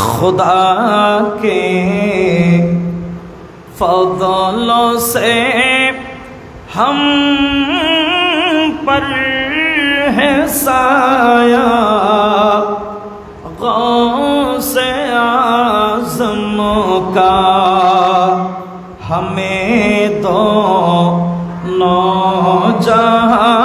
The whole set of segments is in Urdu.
خدا کے فضلوں سے ہم پر ہے سایہ، غوث اعظم کا۔ ہمیں دو نو جہاں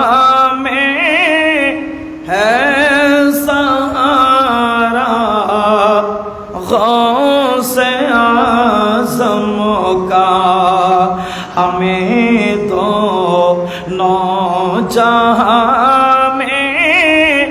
کا ہمیں دو نو جہاں میں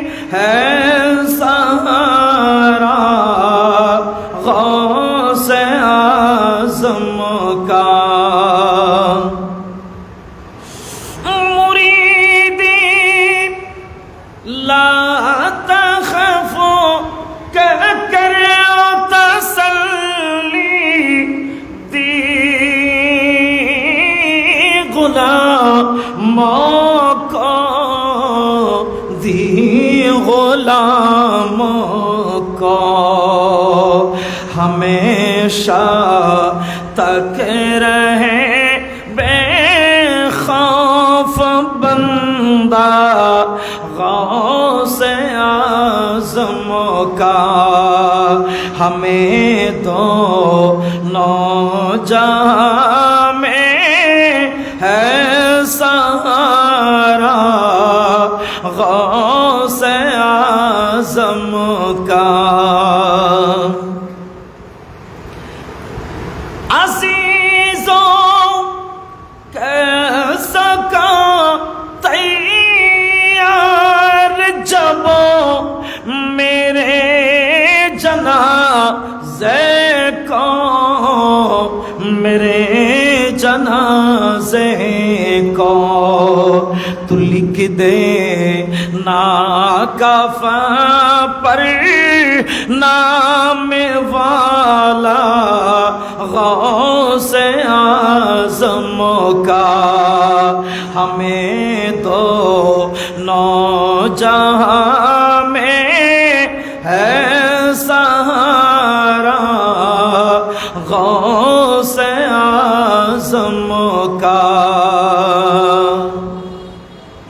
غلاموں کو دی غلاموں کو ہمیشہ تک رہے بے خوف بندہ، غوث اعظم کا۔ ہمیں دو نو جہاں غوث اعظم کا جنازے کو تو لکھ دے نا کفا پر نام والا غوث اعظم کا ہمیں تو نو جہاں azam o